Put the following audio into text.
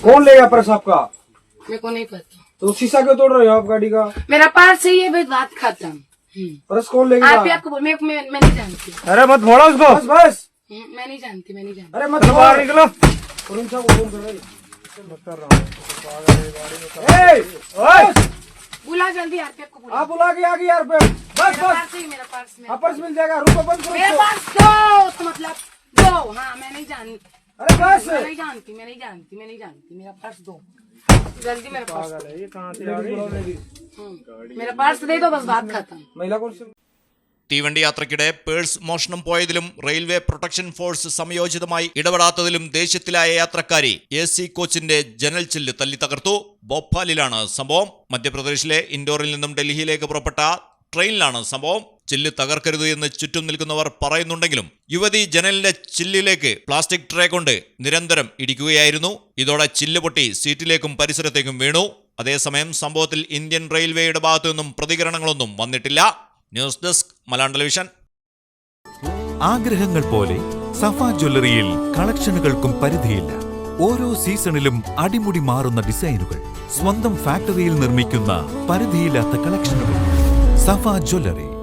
कौन लेगा पर्स आपका? मेरे को नहीं पता। तो शीशा क्यों तोड़ रहे हो आप गाड़ी का? मेरा पास है ये भाई बात खत्म। हम्म। पर्स कौन लेगा आप आपको बोल मैं, मैं मैं नहीं जानती। अरे मत मोड़ो उसको। बस बस। हम्म, मैं नहीं जानती मैं नहीं जानती। अरे मत बाहर। निकलो। वरुण साहब को फ़ोन कर रहे बस, बुला जल्दी आरपीएफ को बुला। आप बुला के आ गए यार बस बस। पास मेरा हाँ, पर्स मिल जाएगा। रुको बंद करो मेरे। दो तो मतलब दो। हाँ मैं नहीं जानती अरे बस मैं नहीं जानती मैं नहीं जानती मैं नहीं जानती मेरा पर्स दो जल्दी मेरा पर्स दो। ये कहाँ से आ गई हम्म। मेरा पर्स दे दो बस बात खत्म महिला कौन सी തീവണ്ടി യാത്രക്കിടെ പേഴ്സ് മോഷണം പോയതിലും റെയിൽവേ പ്രൊട്ടക്ഷൻ ഫോഴ്സ് സംയോജിതമായി ഇടപെടാത്തതിലും ദേഷ്യത്തിലായ യാത്രക്കാരി എ സി കോച്ചിന്റെ ജനൽ ചില്ല് തല്ലി തകർത്തു ഭോപ്പാലിലാണ് സംഭവം മധ്യപ്രദേശിലെ ഇൻഡോറിൽ നിന്നും ഡൽഹിയിലേക്ക് പുറപ്പെട്ട ട്രെയിനിലാണ് സംഭവം ചില്ല് തകർക്കരുത് എന്ന് ചുറ്റും നിൽക്കുന്നവർ പറയുന്നുണ്ടെങ്കിലും യുവതി ജനലിന്റെ ചില്ലിലേക്ക് പ്ലാസ്റ്റിക് ട്രേ കൊണ്ട് നിരന്തരം ഇടിക്കുകയായിരുന്നു. ഇതോടെ ചില്ല് പൊട്ടി സീറ്റിലേക്കും പരിസരത്തേക്കും വീണു. അതേസമയം സംഭവത്തിൽ ഇന്ത്യൻ റെയിൽവേയുടെ ഭാഗത്തു നിന്നും പ്രതികരണങ്ങളൊന്നും വന്നിട്ടില്ല. News desk Malayalam television. ആഗ്രഹങ്ങൾ പോലെ സഫ ജ്വല്ലറിയിൽ കളക്ഷനുകൾക്കും പരിധിയില്ല. ഓരോ സീസണിലും അടിമുടി മാറുന്ന ഡിസൈനുകൾ സ്വന്തം ഫാക്ടറിയിൽ നിർമ്മിക്കുന്ന പരിധിയില്ലാത്ത കളക്ഷനുകൾ. സഫ ജ്വല്ലറി